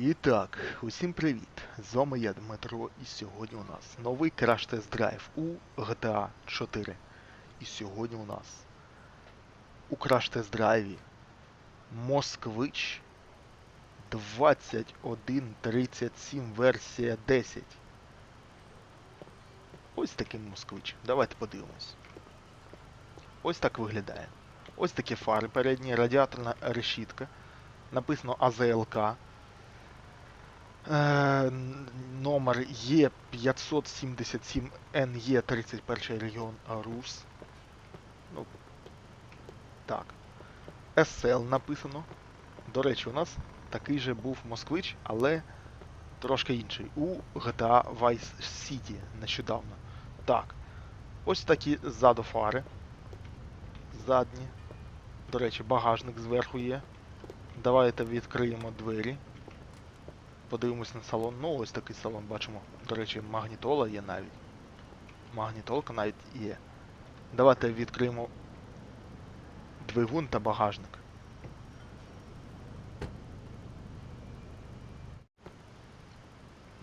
І так, усім привіт! З вами я Дмитро, і сьогодні у нас новий тест драйв у GTA 4. І сьогодні у нас у тест драйві Москвич 2137 версія 10. Ось такий москвич. Давайте подивимось. Ось так виглядає. Ось такі фари передні, радіаторна решітка. Написано АЗЛК. Е, номер Е 577 НЕ 31 регіон РУС. Ну, так. СЛ написано. До речі, у нас такий же був москвич, але трошки інший. У GTA Vice City нещодавно. Так. Ось такі ззаду фари. Задні. До речі, багажник зверху є. Давайте відкриємо двері. Подивимось на салон. Ну, ось такий салон бачимо. До речі, магнітола є навіть. Магнітолка навіть є. Давайте відкриємо двигун та багажник.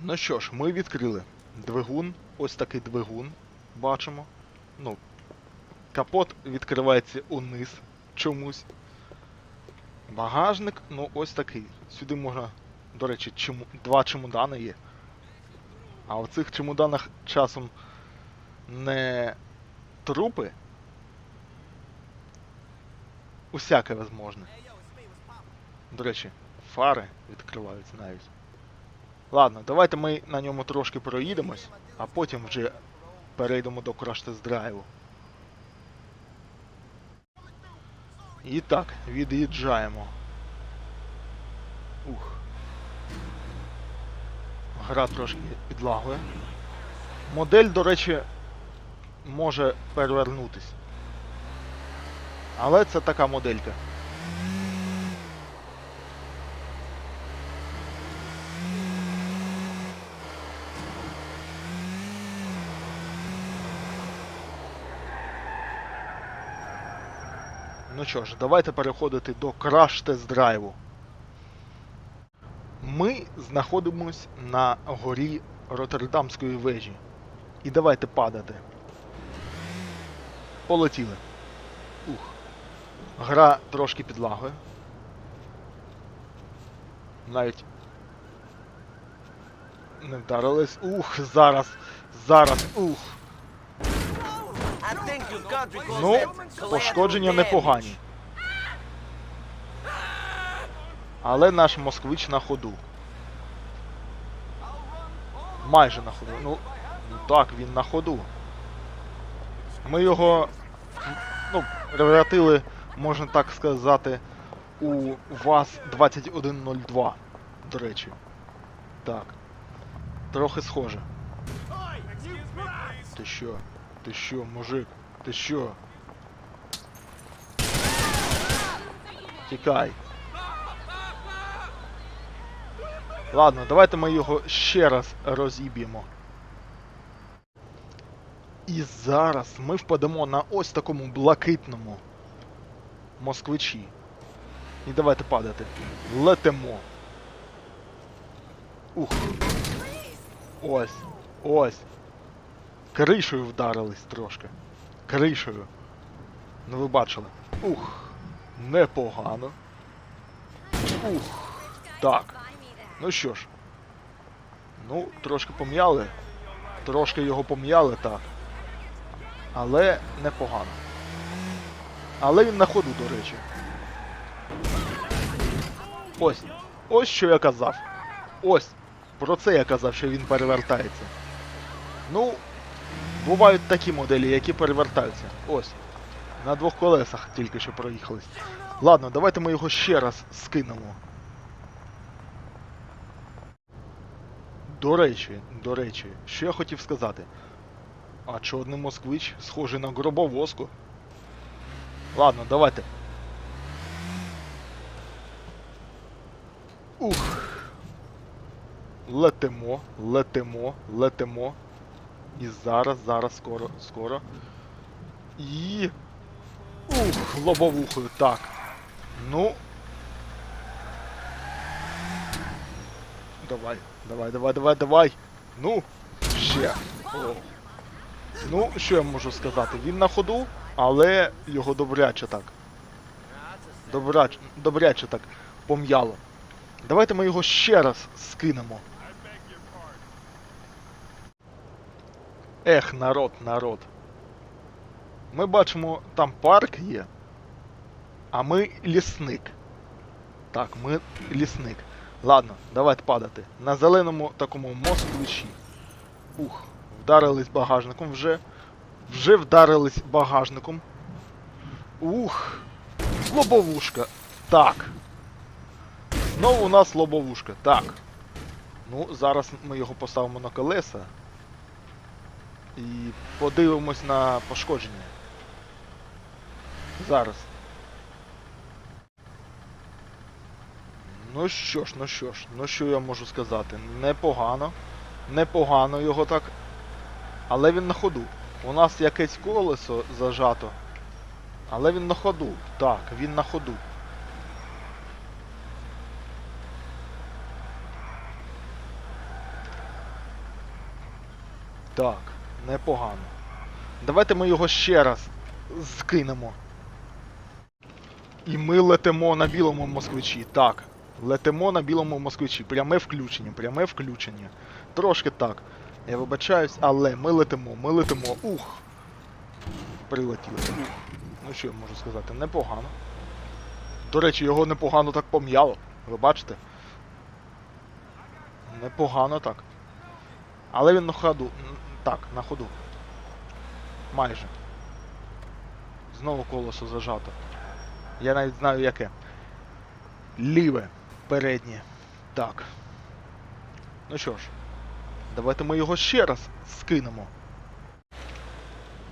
Ну що ж, ми відкрили двигун. Ось такий двигун. Бачимо. Ну, капот відкривається униз чомусь. Багажник, ну ось такий. Сюди можна, до речі, чому, два чемодани є. А в цих чемоданах часом не трупи. Усяке возможне. До речі, фари відкриваються навіть. Ладно, давайте ми на ньому трошки проїдемось, а потім вже перейдемо до краш-тест драйву. І так, від'їжджаємо. Ух. Гра трошки підлагує. Модель, до речі, може перевернутись. Але це така моделька. Ну що ж, давайте переходити до краш тест драйву. Ми знаходимось на горі Роттердамської вежі. І давайте падати. Полетіли. Ух. Гра трошки підлагує. Навіть не вдарились. Ух, зараз. Зараз. Ух. Ну, пошкодження непогані. Але наш москвич на ходу. Майже на ходу. Ну, ну так, він на ходу. Ми його ну, превратили, можна так сказати, у ВАЗ-2102, до речі. Так. Трохи схоже. Ти що? Ти що, мужик? Ти що? Тікай. Ладно, давайте ми його ще раз розіб'ємо. І зараз ми впадемо на ось такому блакитному москвичі. І давайте падати. Летимо. Ух. Ось. Ось. Кришею вдарились трошки. Кришею. Ну ви бачили. Ух. Непогано. Ух. Так. Ну що ж. Ну, трошки пом'яли. Трошки його пом'яли, так. Але непогано. Але він на ходу, до речі. Ось. Ось що я казав. Ось. Про це я казав, що він перевертається. Ну, бувають такі моделі, які перевертаються. Ось. На двох колесах тільки що проїхались. Ладно, давайте ми його ще раз скинемо. До речі, до речі, що я хотів сказати. А чорний москвич схожий на гробовозку. Ладно, давайте. Ух. Летимо, летимо, летимо. І зараз, зараз, скоро, скоро. І. Ух, лобовухою, так. Ну. Давай, давай, давай, давай, давай. Ну, ще. О. Ну, що я можу сказати? Він на ходу, але його добряче так. Добрач, добряче так пом'яло. Давайте ми його ще раз скинемо. Ех, народ, народ. Ми бачимо, там парк є, а ми лісник. Так, ми лісник. Ладно, давайте падати. На зеленому такому москвичі. Ух, вдарились багажником вже. Вже вдарились багажником. Ух. Лобовушка. Так. Знову у нас лобовушка. Так. Ну, зараз ми його поставимо на колеса. І подивимось на пошкодження. Зараз. Ну що ж, ну що ж, ну що я можу сказати? Непогано. Непогано його так. Але він на ходу. У нас якесь колесо зажато. Але він на ходу. Так, він на ходу. Так, непогано. Давайте ми його ще раз скинемо. І ми летимо на білому москвичі. Так. Летимо на білому москвичі. Пряме включення, пряме включення. Трошки так. Я вибачаюсь, але ми летимо, ми летимо. Ух. Прилетіли. Ну що я можу сказати? Непогано. До речі, його непогано так пом'яло. Ви бачите? Непогано так. Але він на ходу. Так, на ходу. Майже. Знову колесо зажато. Я навіть знаю яке. Ліве. Переднє. Так. Ну що ж, давайте ми його ще раз скинемо.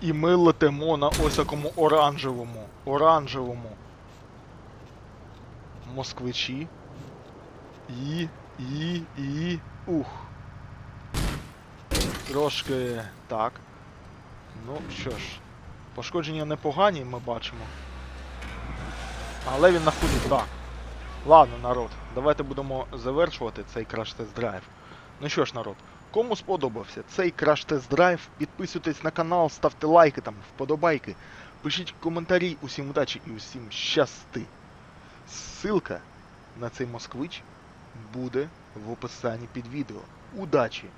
І ми летимо на ось такому оранжевому. Оранжевому. Москвичі. І. І. І. Ух. Трошки так. Ну що ж, пошкодження непогані, ми бачимо. Але він на ходу, так. Ладно, народ, давайте будемо завершувати цей краш-тест-драйв. Ну що ж, народ, кому сподобався цей краш-тест-драйв, підписуйтесь на канал, ставте лайки там, вподобайки, пишіть коментарі, усім удачі і усім щасти. Ссылка на цей москвич буде в описанні під відео. Удачі!